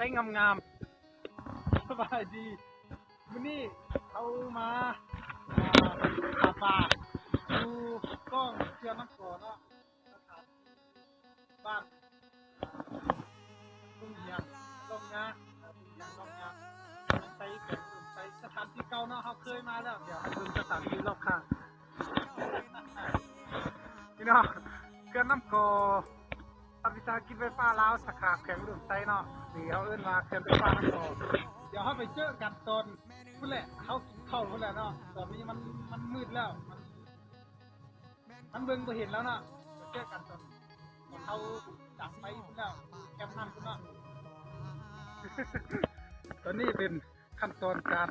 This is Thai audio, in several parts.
ต้งามๆสบายดีวันนี้เอามาป่าปาดูกล้องเชื่อน้ำก่อนเนาะบ้านลุงเหียงลงนะลุงเหียงลงนะไปแข่งอื่นไปสถานที่เก่าเนาะเขาเคยมาแล้วเดี๋ยวดูสถานที่รอบข้างพี่เน้องเกินน้ำกอาหกิจไฟฟ้าลาวสาขาแข็งรุ่นไซเนาะนี่เขาเอิ้นมาเกินไฟฟ้าน้ำกอเดี๋ยวเขาไปเจอกันตอนพุ่นแหละเขากินข้าวพุ่นแหละเนาะตอนนี้มันมันมืดแล้ว มันมันเบิ่งไปเห็นแล้วเนาะเจอกันตอนตอนเขาจับไปพุ่นแล้วแคมป์นั่นพุ่นเนาะตอนนี้เป็นขั้นตอนการ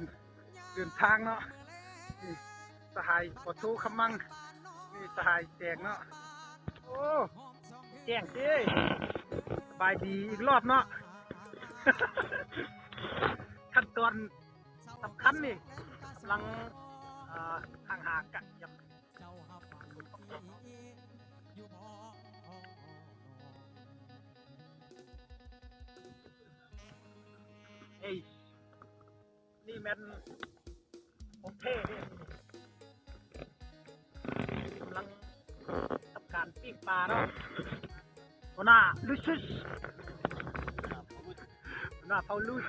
เดินทางเนาะนี่สหายปอทูขมังนี่สหายแจงเนาะโอ้ แจงเจ้สบายดีอีกรอบเนาะ ขั้นตอนสำคัญนี่กำลังอ่าห่างหากันยับเอ้ยนี่แมันของเท่เนี่ยกำลังทำการปิ้งปลาเนาะ หัวหน้าลุชสหัวหน้าเปาลุช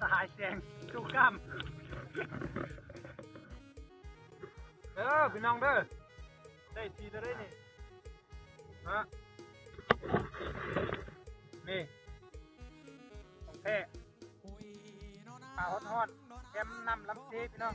สหายแสงชูกล้ามเด้อพี่น้องเด้อได้ทีจะได้นี่ฮะนี่ของแท้ปลาฮอดๆแกมน้ำลำเทพี่น้อง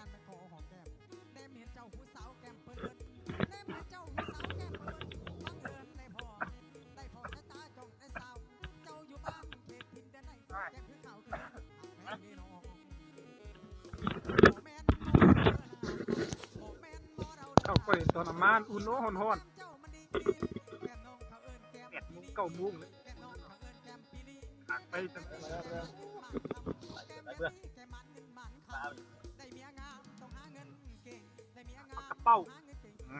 ะมาณอุ่นโอ้หอนหอนแปดโมงเก้าโมงเลยหักไปตั้งแต่กระเป๋า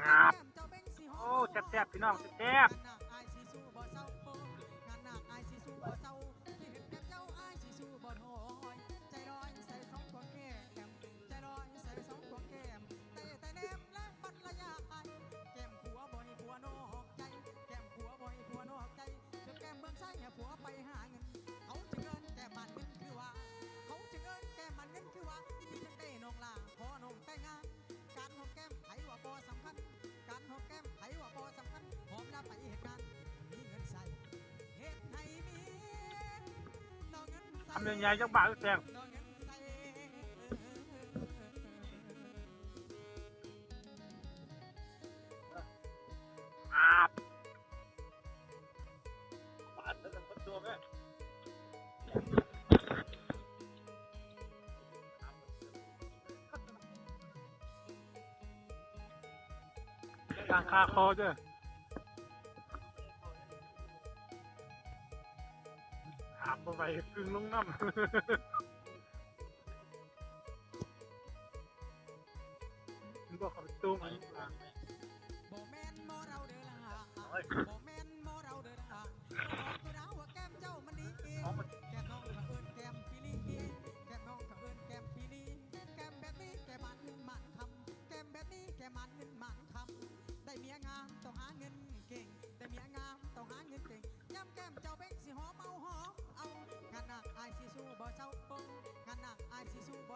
งาบโอ้แซ่บๆพี่น้องแซ่บ ทำยังไงจังบ้าแซ่บอาบ ปาดแล้วมันตัวแม่กลางคาคอจ้ะถามไปกึ่งลงน้ำมันบอกเขาไปตุ้มอันนี้มาเอา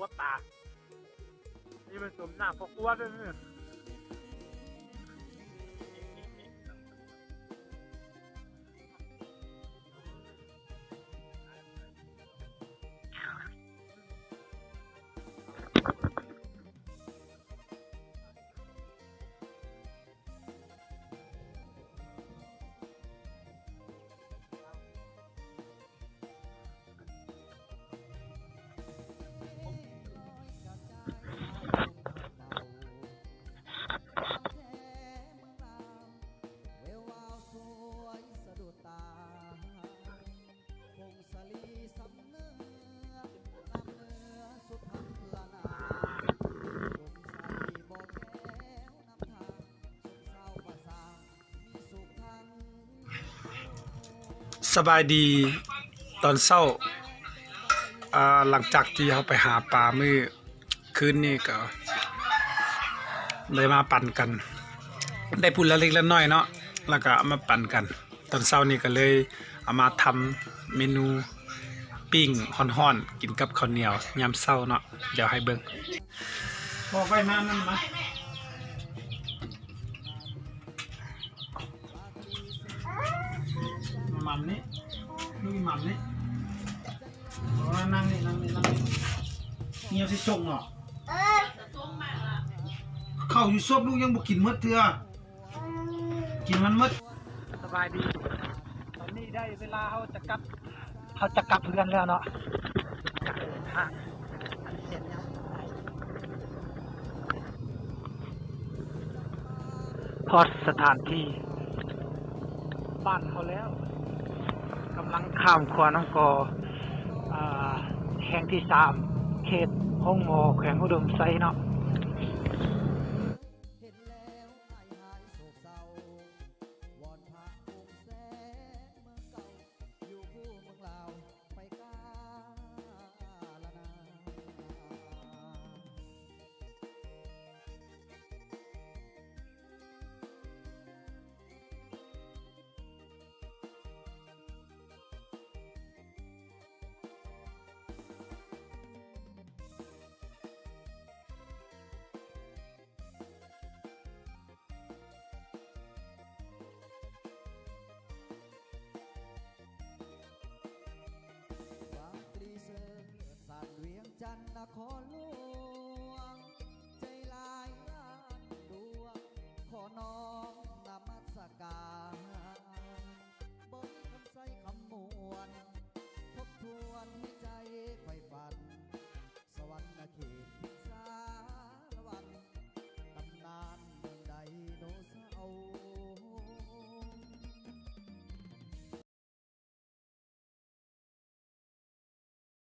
วตา นี่มันสมหน้าพวกด้วยเนี่ย สบายดีตอนเช้าหลังจากที่เขาไปหาปลามือคืนนี้ก็เลยมาปั่นกัน ได้พูดละเล็กละน้อยเนาะแล้วก็เอามาปั่นกัน ตอนเช้านี้ก็เลยเอามาทำเมนูปิ้งฮ้อนๆกินกับข้าวเหนียวยามเช้าเนาะเดี๋ยวให้เบิ่งบอกไปมานั่นมา มันนี่นี่มันนี่นั่งนี่นั่งนี่นั่งนี่เงียบสิชงเนาะเข้าอยู่ซบลูกยังบ่กินมดเถื่อกินมันมดสบายดีตอนนี้ได้เวลาเขาจะกลับเขาจะกลับเพื่อนแล้วเนาะพอดสถานที่บ้านเขาแล้ว กำลังข้ามขวาน้องกออ่าแห่งที่สามเขตห้องหมอแขวงอุดมไซเนาะ จันทนครหลวง ใจลายล้านดวง ขอน้อมนมัสการบนคำใสคำมวลทบทวนห้ใจไฟฝัน สวรรค์เขตพิสารวันตำนานเมืองใดโนเสา